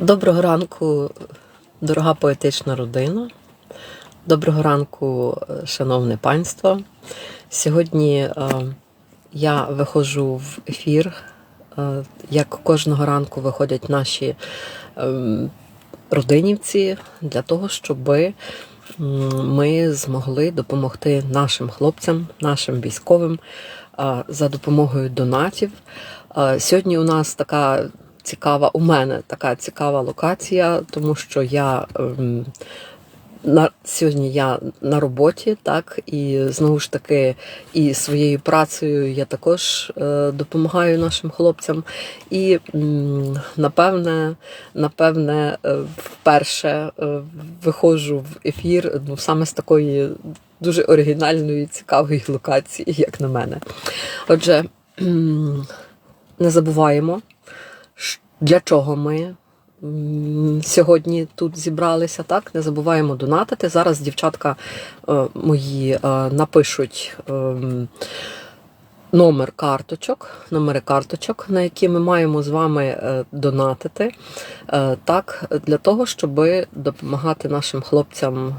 Доброго ранку, дорога поетична родина. Доброго ранку, шановне панство. Сьогодні е, я виходжу в ефір. Е, як кожного ранку виходять наші е, родинівці для того, щоб ми змогли допомогти нашим хлопцям, нашим військовим за допомогою донатів. Сьогодні у нас така цікава, у мене така цікава локація, тому що я ем, на сьогодні я на роботі, так і знову ж таки, і своєю працею я також е, допомагаю нашим хлопцям. І м, напевне, напевне, е, вперше е, виходжу в ефір ну, саме з такої дуже оригінальної, цікавої локації, як на мене. Отже, не забуваємо, для чого ми сьогодні тут зібралися. Так, не забуваємо донатити. Зараз дівчатка е, мої е, напишуть. ем, Номер карточок, номери карточок, на які ми маємо з вами е, донатити, так, для того, щоб допомагати нашим хлопцям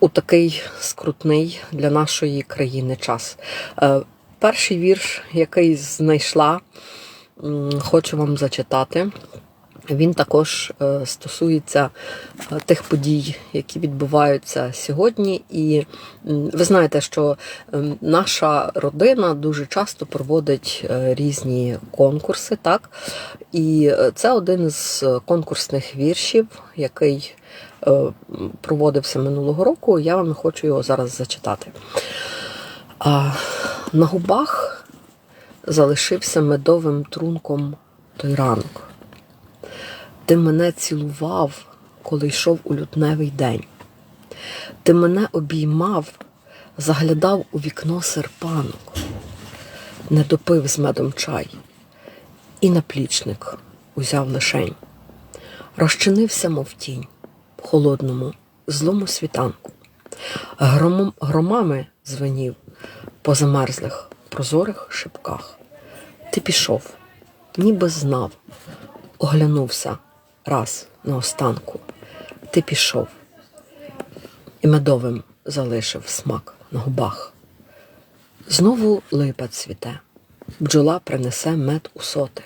у такий скрутний для нашої країни час. Перший вірш, який знайшла, хочу вам зачитати. Він також е, стосується е, тих подій, які відбуваються сьогодні. І ви знаєте, що наша родина дуже часто проводить е, різні конкурси, так? І це один з конкурсних віршів, який проводився минулого року. Я вам хочу його зараз зачитати. На губах залишився медовим трунком той ранок. Ти мене цілував, коли йшов у лютневий день. Ти мене обіймав, заглядав у вікно серпанок, не допив з медом чай, і наплічник узяв лишень. Розчинився, мов тінь, холодному, злому світанку. Громом, громами звенів по замерзлих, прозорих шибках. Ти пішов, ніби знав, оглянувся раз наостанку. Ти пішов, і медовим залишив смак на губах. Знову липа цвіте, бджола принесе мед у соти,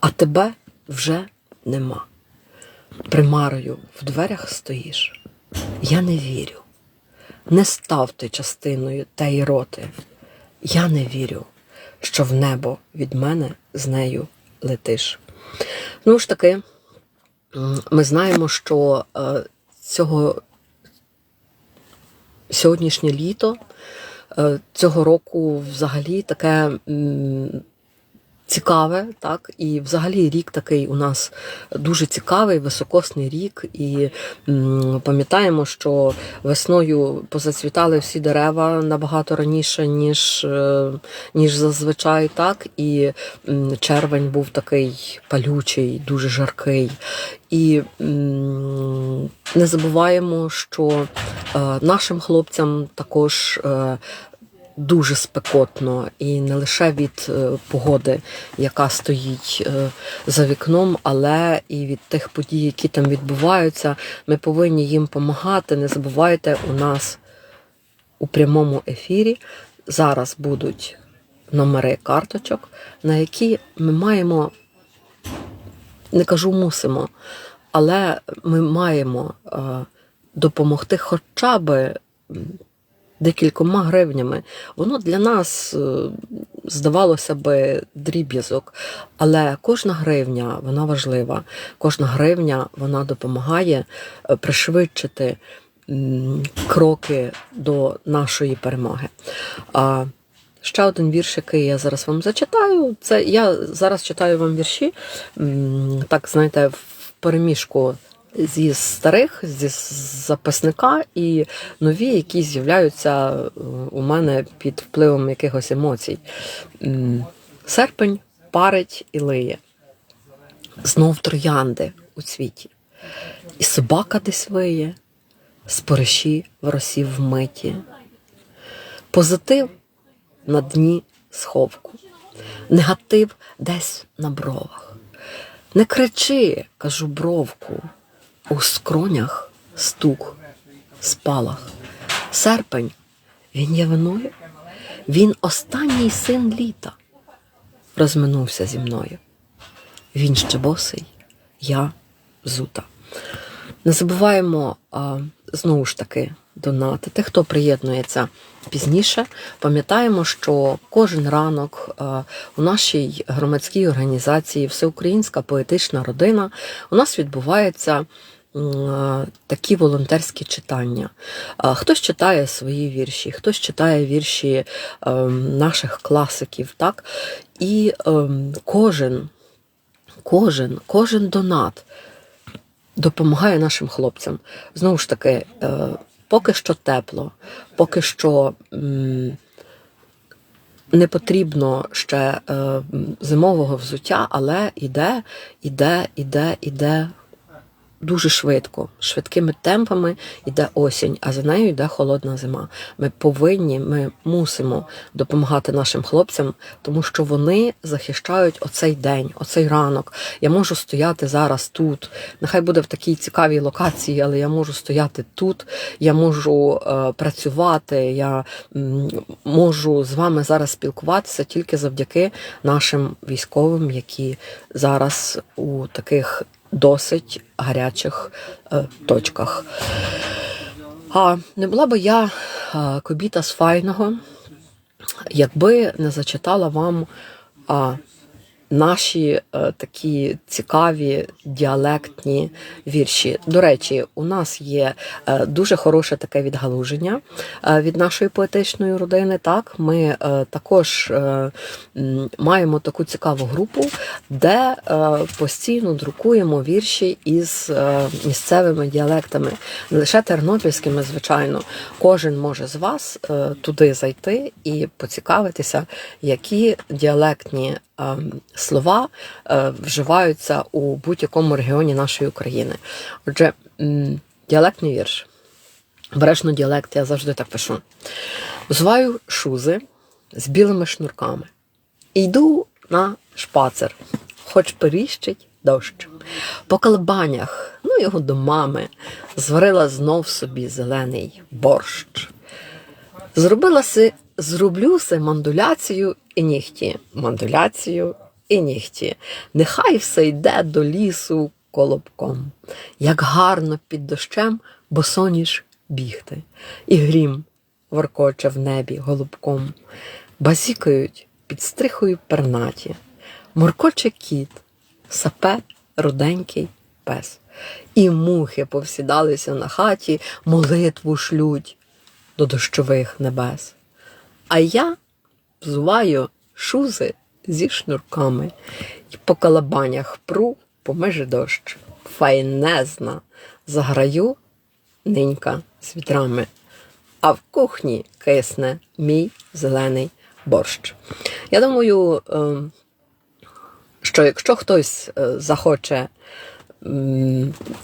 а тебе вже нема. Примарою в дверях стоїш. Я не вірю. Не став ти частиною теї роти. Я не вірю, що в небо від мене з нею летиш. Ну ж таки, ми знаємо, що е, цього сьогоднішнє літо е, цього року взагалі таке цікаве, так, і взагалі рік такий у нас дуже цікавий, високосний рік. І пам'ятаємо, що весною позацвітали всі дерева набагато раніше, ніж, е, ніж зазвичай, так, і червень був такий палючий, дуже жаркий. І не забуваємо, що е, нашим хлопцям також е, дуже спекотно, і не лише від е, погоди, яка стоїть е, за вікном, але і від тих подій, які там відбуваються. Ми повинні їм допомагати. Не забувайте, у нас у прямому ефірі зараз будуть номери карточок, на які ми маємо не кажу мусимо, але ми маємо е, допомогти хоча б м, декількома гривнями. Воно для нас е, здавалося би дріб'язок, але кожна гривня вона важлива. Кожна гривня вона допомагає е, пришвидшити кроки до нашої перемоги. А Ще один вірш, який я зараз вам зачитаю. Це я зараз читаю вам вірші, так знаєте, в переміжку зі старих, зі записника і нові, які з'являються е, у мене під впливом якихось емоцій. Серпень парить і лиє. Знов троянди у цвіті. І собака десь виє, спориші в росі вмиті. Позитив на дні сховку, негатив десь на бровах. Не кричи, кажу бровку, у скронях стук, спалах. Серпень, він є виною, він останній син літа. Розминувся зі мною. Він ще босий, я зута. Не забуваємо а, знову ж таки донатити. Хто приєднується пізніше, пам'ятаємо, що кожен ранок а, у нашій громадській організації Всеукраїнська поетична родина у нас відбуваються м, такі волонтерські читання. Хтось читає свої вірші, хтось читає вірші ем, наших класиків, так? І ем, кожен, кожен, кожен донат допомагає нашим хлопцям. Знову ж таки, е, поки що тепло, поки що не потрібно ще е, зимового взуття, але іде, іде, іде, іде дуже швидко, швидкими темпами йде осінь, а за нею йде холодна зима. Ми повинні, ми мусимо допомагати нашим хлопцям, тому що вони захищають оцей день, оцей ранок. Я можу стояти зараз тут. Нехай буде в такій цікавій локації, але я можу стояти тут. Я можу е, працювати. Я м, можу з вами зараз спілкуватися тільки завдяки нашим військовим, які зараз у таких досить гарячих е, точках. А не була би я е, кобіта з файного, якби не зачитала вам наші е, такі цікаві діалектні вірші. До речі, у нас є е, дуже хороше таке відгалуження е, від нашої поетичної родини. Так, ми е, також е, маємо таку цікаву групу, де е, постійно друкуємо вірші із е, місцевими діалектами, не лише тернопільськими, звичайно. Кожен може з вас е, туди зайти і поцікавитися, які діалектні слова е, вживаються у будь-якому регіоні нашої України. Отже, діалектний вірш. Бережно діалект, я завжди так пишу. Взуваю шузи з білими шнурками. Йду на шпацер, хоч періщить дощ. По колебанях, ну його до мами, зварила знов собі зелений борщ. Зробила си, зроблю си мандуляцію і нігті, мандуляцію і нігті. Нехай все йде до лісу колобком, як гарно під дощем босоніж бігти, і грім воркоче в небі голубком, базікають під стрихою пернаті, моркоче кіт, сапе руденький пес, і мухи повсідалися на хаті, молитву шлють до дощових небес. А я взуваю шузи зі шнурками і по калабанях пру помежи дощ. Файнезна заграю нинька з вітрами, а в кухні кисне мій зелений борщ. Я думаю, ем, що якщо хтось е, захоче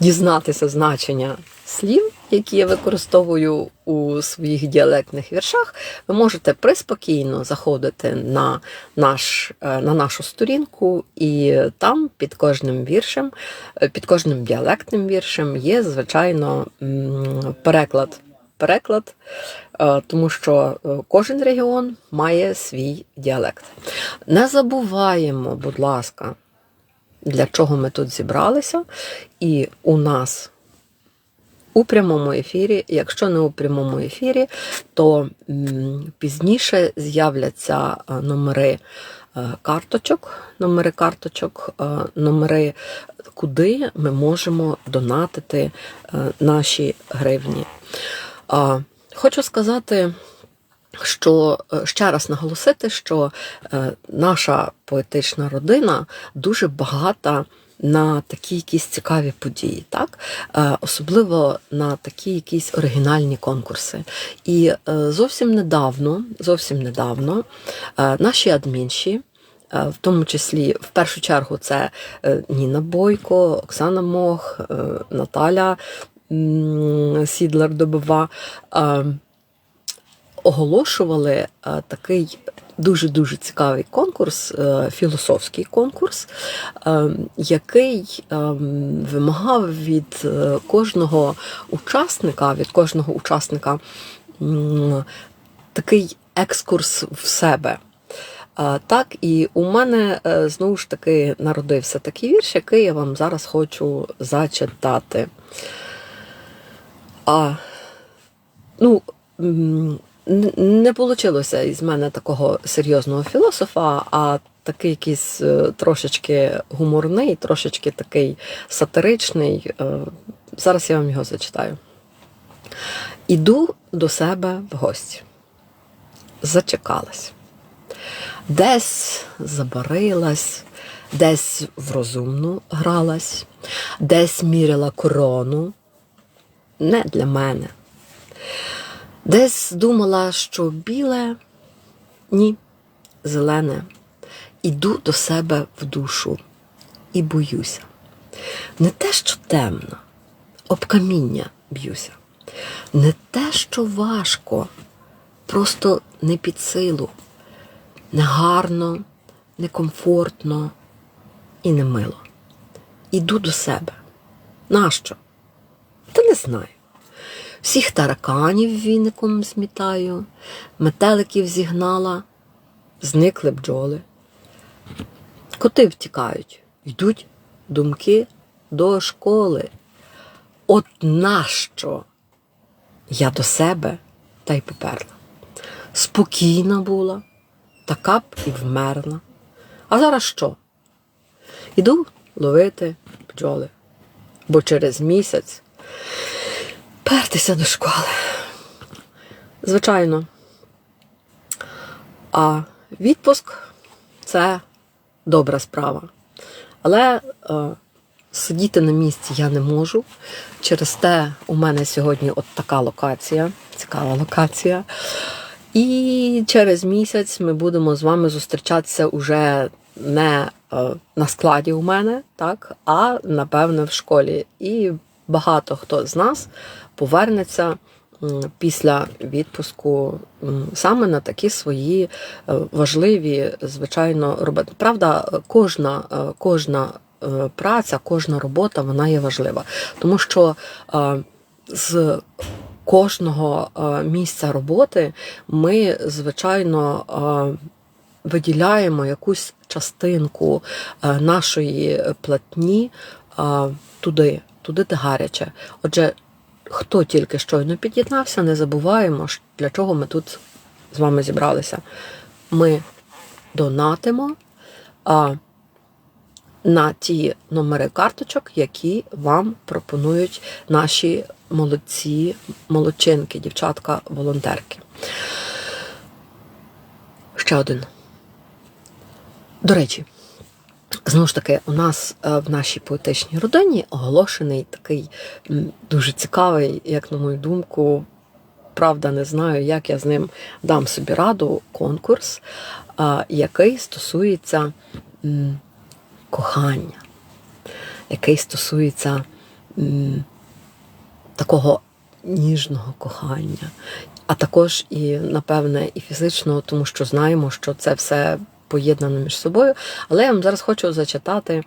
дізнатися значення слів, які я використовую у своїх діалектних віршах, ви можете приспокійно заходити на, наш, е, на нашу сторінку, і там під кожним віршем, е, під кожним діалектним віршем є, звичайно, переклад. Переклад, е, тому що кожен регіон має свій діалект. Не забуваємо, будь ласка, для чого ми тут зібралися, і у нас у прямому ефірі. Якщо не у прямому ефірі, то пізніше з'являться е, номери е, карточок, номери карточок, е, номери, куди ми можемо донатити наші гривні. Хочу сказати. Що ще раз наголосити, що наша поетична родина дуже багата на такі якісь цікаві події, так? Е, особливо на такі якісь оригінальні конкурси. І е, зовсім недавно, зовсім недавно е, наші адмінші. В тому числі, в першу чергу, це Ніна Бойко, Оксана Мох, Наталя Сідлер-Добова. Оголошували такий дуже-дуже цікавий конкурс, е, філософський конкурс, е, який е, вимагав від кожного учасника, від кожного учасника такий екскурс в себе. Так, і у мене знову ж таки народився такий вірш, який я вам зараз хочу зачитати. А, ну, не вийшло із мене такого серйозного філософа, а такий якийсь е, трошечки гуморний, трошечки такий сатиричний. Е, Зараз я вам його зачитаю. Іду до себе в гості. Зачекалась. Десь забарилась, десь в розумну гралась, десь міряла корону. Не для мене. Десь думала, що біле, ні, зелене. Іду до себе в душу і боюся. Не те, що темно, об каміння б'юся. Не те, що важко, просто не під силу, не гарно, не комфортно і не мило. Іду до себе. Нащо? Та не знаю. Всіх тараканів віником змітаю, метеликів зігнала, зникли бджоли. Коти втікають, йдуть думки до школи. От нащо я до себе та й поперла. Спокійна була, така б і вмерла. А зараз що? Іду ловити бджоли, бо через місяць пертися до школи. Звичайно. А відпуск це добра справа. Але е, сидіти на місці я не можу. Через те у мене сьогодні от така локація, цікава локація. І через місяць ми будемо з вами зустрічатися уже не е, на складі у мене, так, а напевне в школі. І багато хто з нас повернеться після відпуску саме на такі свої е, важливі, звичайно, роботи. Правда, кожна, е, кожна е, праця, кожна робота вона є важлива, тому що з кожного місця роботи ми, звичайно, виділяємо якусь частинку нашої платні туди, туди, де гаряче. Отже, хто тільки щойно під'єднався, не забуваємо, для чого ми тут з вами зібралися. Ми донатимо а, на ті номери карточок, які вам пропонують наші молодці, молодчинки, дівчатка-волонтерки. Ще один. До речі, знову ж таки, у нас е, в нашій поетичній родині оголошений такий дуже цікавий, як на мою думку, правда, не знаю, як я з ним дам собі раду, конкурс, е, який стосується кохання, який стосується такого ніжного кохання, а також і, напевне, і фізичного, тому що знаємо, що це все поєднано між собою. Але я вам зараз хочу зачитати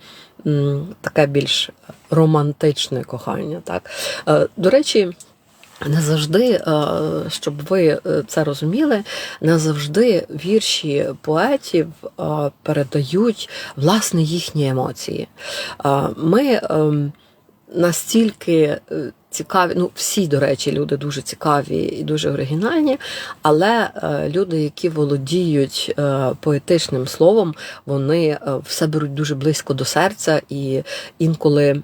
таке більш романтичне кохання. Так? Е, До речі, не завжди, е, щоб ви е, це розуміли, не завжди вірші поетів передають власне їхні емоції. Ми ем, настільки цікаві, ну всі, до речі, люди дуже цікаві і дуже оригінальні, але е, люди, які володіють е, поетичним словом, вони е, все беруть дуже близько до серця, і інколи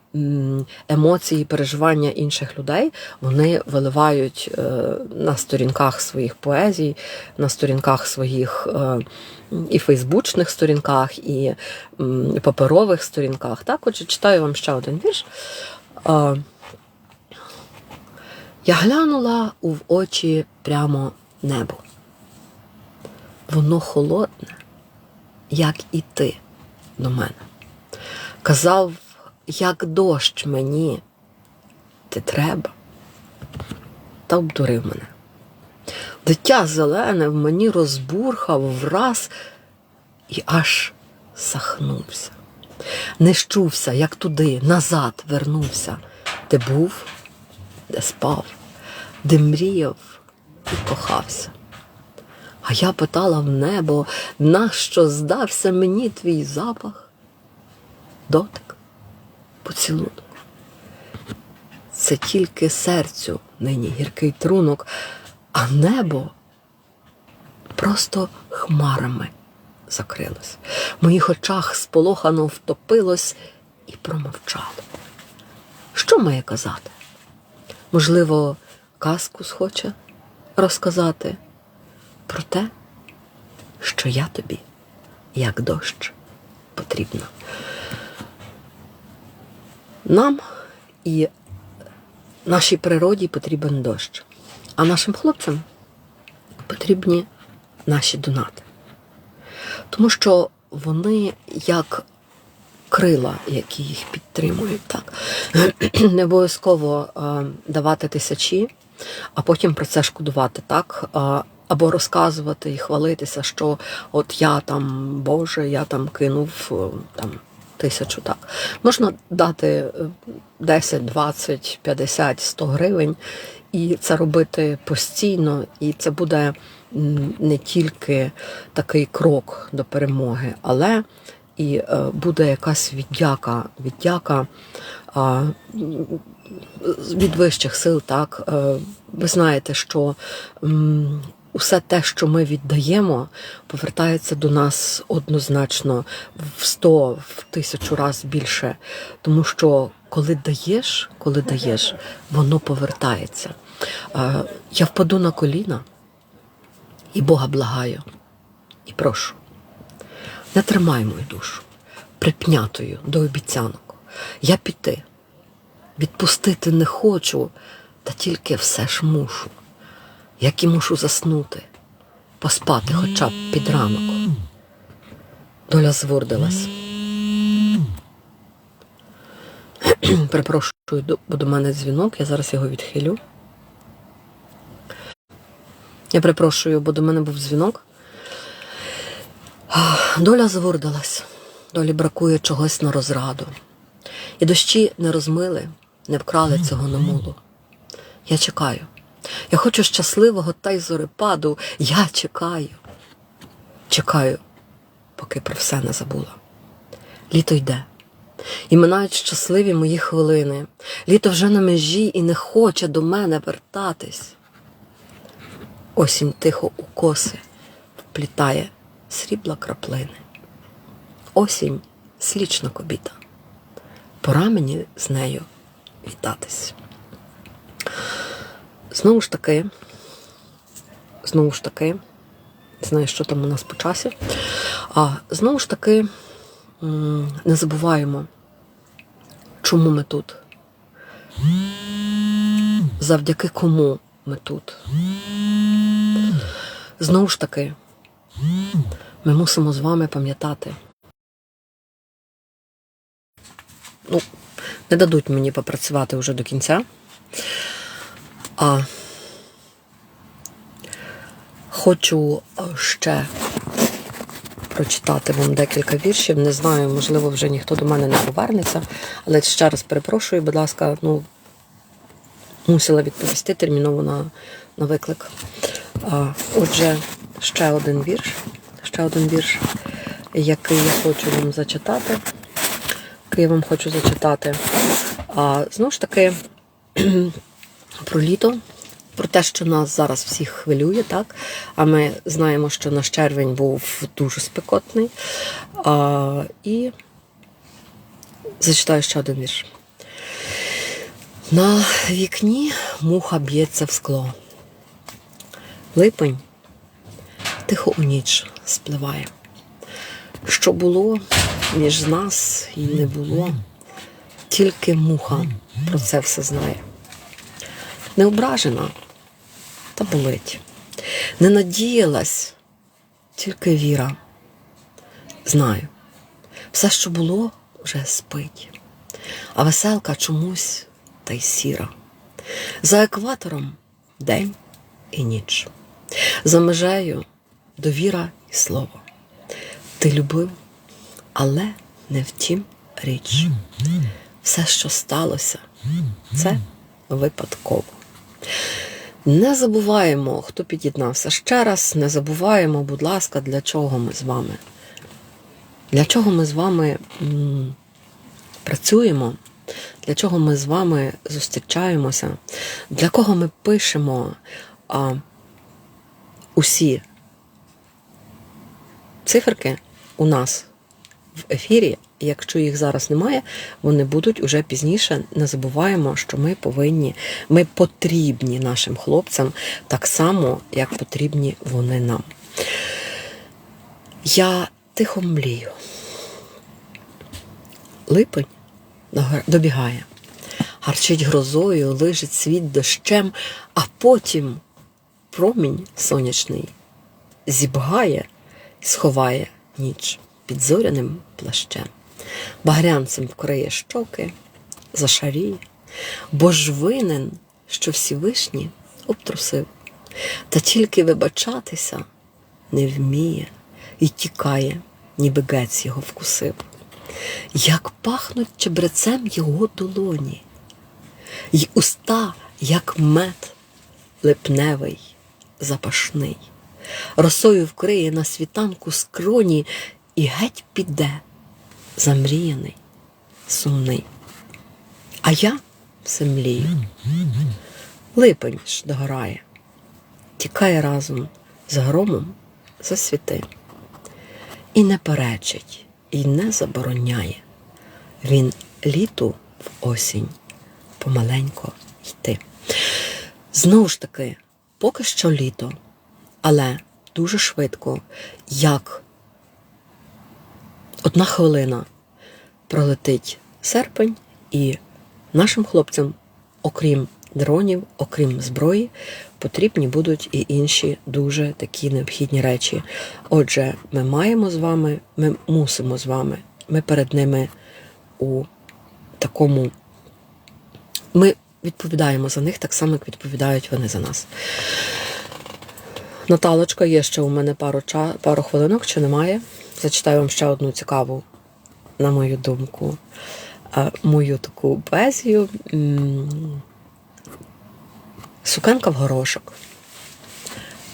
емоції, переживання інших людей вони виливають на сторінках своїх поезій, на сторінках своїх. і фейсбучних сторінках, і паперових сторінках. Так, отже, читаю вам ще один вірш. Я глянула у очі прямо небо. Воно холодне, як і ти до мене. Казав, як дощ мені, ти треба, та обдурив мене. Дитя зелене в мені розбурхав враз і аж сахнувся. Не щувся, як туди, назад вернувся, де був, де спав, де мріяв і кохався. А я питала в небо, нащо здався мені твій запах? Дотик, поцілунок. Це тільки серцю нині гіркий трунок, а небо просто хмарами закрилось. В моїх очах сполохано втопилось і промовчало. Що має казати? Можливо, казку схоче розказати про те, що я тобі, як дощ, потрібна. Нам і нашій природі потрібен дощ, а нашим хлопцям потрібні наші донати. Тому що вони як крила, які їх підтримують, так не обов'язково е, давати тисячі, а потім про це шкодувати, так. Е, або розказувати і хвалитися, що от я там, Боже, я там кинув е, там тисячу. Так можна дати е, 10, 20, 50, 100 гривень, і це робити постійно, і це буде не тільки такий крок до перемоги, але і е, буде якась віддяка, віддяка від вищих сил. Так Е, ви знаєте, що усе те, що ми віддаємо, повертається до нас однозначно в 100, в тисячу разів більше. Тому що коли даєш, коли даєш, воно повертається. Е, Я впаду на коліна і Бога благаю, і прошу. Не тримай мою душу припнятою до обіцянок. Я піти, відпустити не хочу, та тільки все ж мушу, як і мушу заснути, поспати хоча б під ранок. Доля звордилась. Перепрошую, бо до мене дзвінок, я зараз його відхилю. Я перепрошую, бо до мене був дзвінок. Доля завордилась, долі бракує чогось на розраду. І дощі не розмили, не вкрали цього намулу. Я чекаю. Я хочу щасливого та й зорепаду. Я чекаю. Чекаю, поки про все не забула. Літо йде. І минають щасливі мої хвилини. Літо вже на межі і не хоче до мене вертатись. Осінь тихо у коси вплітає срібла краплини. Осінь слічна кобіта. Пора мені з нею вітатись. Знову ж таки, знову ж таки, знаю, що там у нас по часі. А знову ж таки, не забуваємо, чому ми тут. Завдяки кому ми тут. Знову ж таки, ми мусимо з вами пам'ятати. Ну, не дадуть мені попрацювати вже до кінця. А хочу е, ще прочитати вам декілька віршів. Не знаю, можливо, вже ніхто до мене не повернеться, але ще раз перепрошую, будь ласка, ну, мусила відповісти терміново на, на виклик. А, отже, ще один вірш, ще один вірш, який я хочу вам зачитати. Який я вам хочу зачитати. А, знову ж таки, про літо, про те, що нас зараз всіх хвилює, так? А ми знаємо, що наш червень був дуже спекотний. А, і зачитаю ще один вірш. На вікні муха б'ється в скло. Липень тихо у ніч спливає. Що було між нас і не було, тільки муха про це все знає. Не ображена, та болить. Не надіялась, тільки віра. Знаю, все, що було, вже спить, а веселка чомусь та й сіра. За екватором день і ніч. За межею довіра і слово. Ти любив, але не втім річ. Все, що сталося, це випадково. Не забуваємо, хто під'єднався ще раз. Не забуваємо, будь ласка, для чого ми з вами. Для чого ми з вами м, працюємо, для чого ми з вами зустрічаємося, для кого ми пишемо а, усі циферки у нас в ефірі. Якщо їх зараз немає, вони будуть уже пізніше. Не забуваємо, що ми повинні, ми потрібні нашим хлопцям так само, як потрібні вони нам. Я тихо млію. Липень добігає, гарчить грозою, лижить світ дощем, а потім промінь сонячний зібгає сховає ніч під зоряним плащем. Багрянцем вкриє щоки, зашаріє, бо ж винен, що Всевишній обтрусив, та тільки вибачатися не вміє і тікає, ніби гець його вкусив. Як пахнуть чебрецем його долоні, й уста, як мед липневий, запашний, росою вкриє на світанку скроні і геть піде, замріяний, сумний. А я все млію. Липень ж догорає, тікає разом з громом за світи. І не перечить, і не забороняє. Він літу в осінь помаленько йти. Знову ж таки, поки що літо, але дуже швидко, як одна хвилина пролетить серпень, і нашим хлопцям, окрім дронів, окрім зброї, потрібні будуть і інші дуже такі необхідні речі. Отже, ми маємо з вами, ми мусимо з вами, ми перед ними у такому. Ми відповідаємо за них так само, як відповідають вони за нас. Наталочка, є ще у мене пару, ча... пару хвилинок, чи немає. Зачитаю вам ще одну цікаву, на мою думку, е, мою таку поезію. Сукенка в горошок,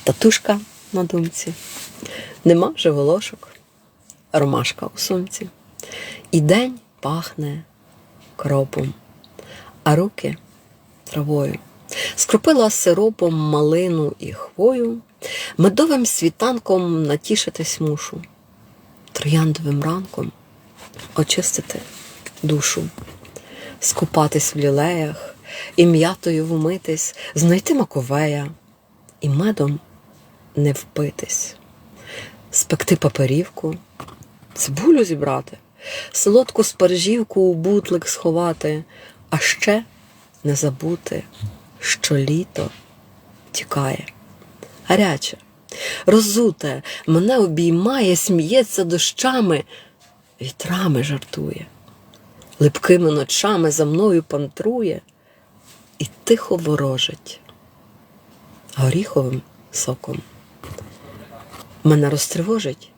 татушка на думці, нема вже волошок, ромашка у сумці. І день пахне кропом, а руки травою. Скропила сиропом малину і хвою, медовим світанком натішитись мушу, трояндовим ранком очистити душу, скупатись в лілеях, і м'ятою вмитись, знайти маковея, і медом не впитись, спекти паперівку, цибулю зібрати, солодку спаржівку у бутлик сховати, а ще не забути, що літо тікає. Гаряче, розуте, мене обіймає, сміється дощами, вітрами жартує, липкими ночами за мною пантрує і тихо ворожить горіховим соком. Мене розтривожить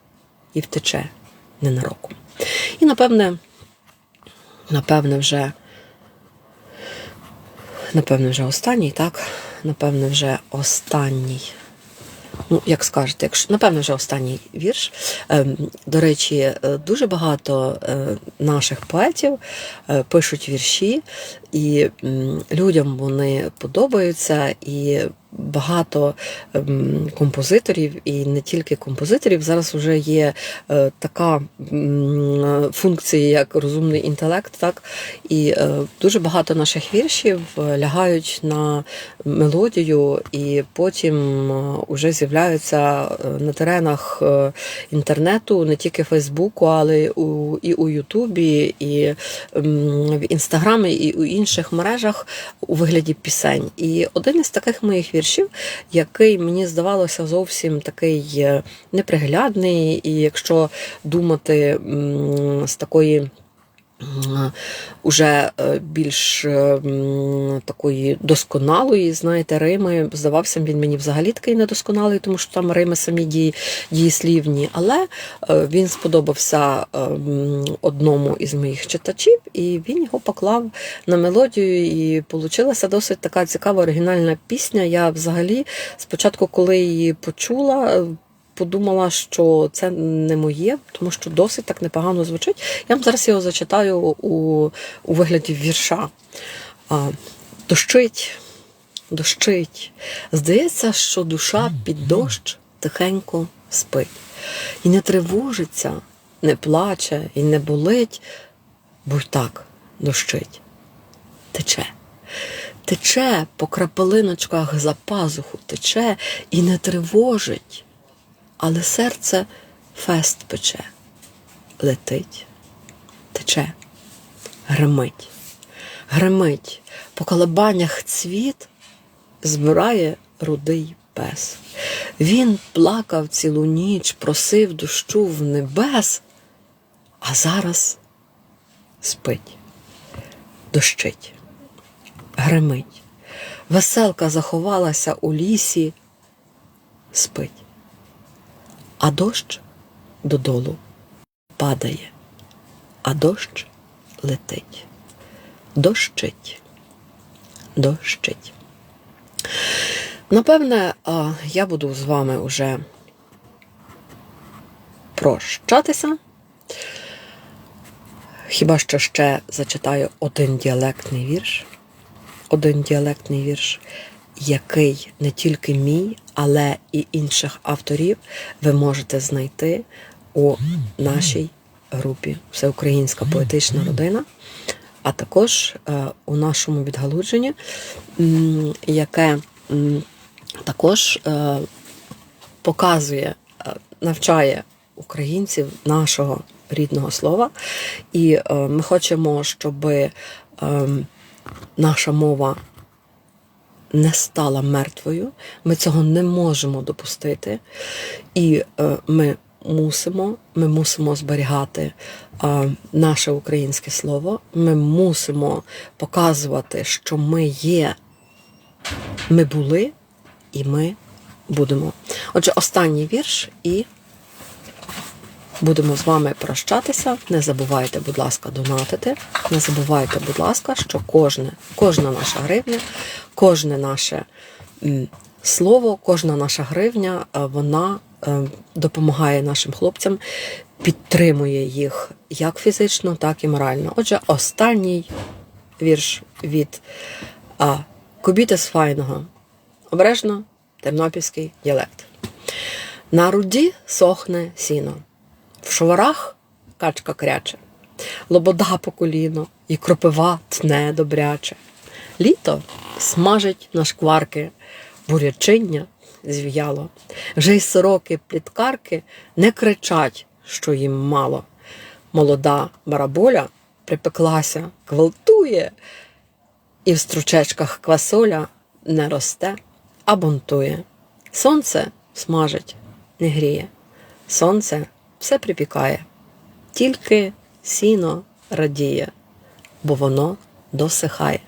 і втече ненароком. І напевне, напевне, вже напевне, вже останній, так? Напевне, вже останній. Ну, як скажете, якщо напевно вже останній вірш. Ем, До речі, е, дуже багато е, наших поетів е, пишуть вірші, і людям вони подобаються, і багато ем, композиторів, і не тільки композиторів. Зараз вже є е, така функція, як розумний інтелект, так і е, дуже багато наших віршів е, лягають на мелодію, і потім е, уже з'являються на теренах інтернету, не тільки Фейсбуку, але й у, і у Ютубі, і в Інстаграмі, і у інших мережах у вигляді пісень. І один із таких моїх віршів, який мені здавалося зовсім такий е, неприглядний, і якщо думати з такої уже е, більш е, такої досконалої, знаєте, Рими. Здавався він мені взагалі такий недосконалий, тому що там Рими самі дії, дієслівні. Але е, він сподобався одному із моїх читачів, і він його поклав на мелодію, і получилася досить така цікава оригінальна пісня. Я взагалі спочатку, коли її почула, подумала, що це не моє, тому що досить так непогано звучить. Я вам зараз його зачитаю у, у вигляді вірша. А, дощить, дощить. Здається, що душа під дощ тихенько спить. І не тривожиться, не плаче і не болить, бо й так дощить. Тече. Тече по крапелиночках за пазуху, тече і не тривожить, але серце фест пече, летить, тече, гримить, гримить, по колебаннях цвіт збирає рудий пес. Він плакав цілу ніч, просив дощу в небес, а зараз спить, дощить, гримить. Веселка заховалася у лісі, спить. А дощ додолу падає, а дощ летить, дощить, дощить. Напевне, я буду з вами уже прощатися. Хіба що ще зачитаю один діалектний вірш. Один діалектний вірш, який не тільки мій, але і інших авторів ви можете знайти у нашій групі Всеукраїнська поетична родина, а також е, у нашому відгалудженні, яке також е, показує, е, навчає українців нашого рідного слова. І ми хочемо, щоб е, наша мова не стала мертвою. Ми цього не можемо допустити. І е, ми мусимо, ми мусимо зберігати е, наше українське слово. Ми мусимо показувати, що ми є, ми були і ми будемо. Отже, останній вірш і. Будемо з вами прощатися. Не забувайте, будь ласка, донатити. Не забувайте, будь ласка, що кожне, кожна наша гривня, кожне наше слово, кожна наша гривня, е, вона е, допомагає нашим хлопцям, підтримує їх як фізично, так і морально. Отже, останній вірш від а, Кубіти з Файного. Обережно тернопільський діалект. На руді сохне сіно. В шоварах качка кряче, лобода по коліно і кропива тне добряче. Літо смажить на шкварки, бурячиння звіяло. Вже й сороки пліткарки не кричать, що їм мало. Молода бараболя припеклася, гвалтує, і в стручечках квасоля не росте, а бунтує. Сонце смажить, не гріє. Сонце все припікає, тільки сіно радіє, бо воно досихає.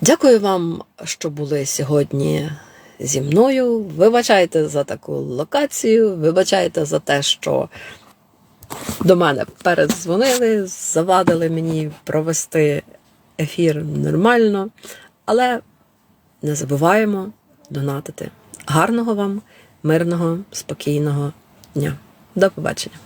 Дякую вам, що були сьогодні зі мною. Вибачайте за таку локацію, вибачайте за те, що до мене передзвонили, завадили мені провести ефір нормально, але не забуваємо донатити. Гарного вам, мирного, спокійного дня. До побачення.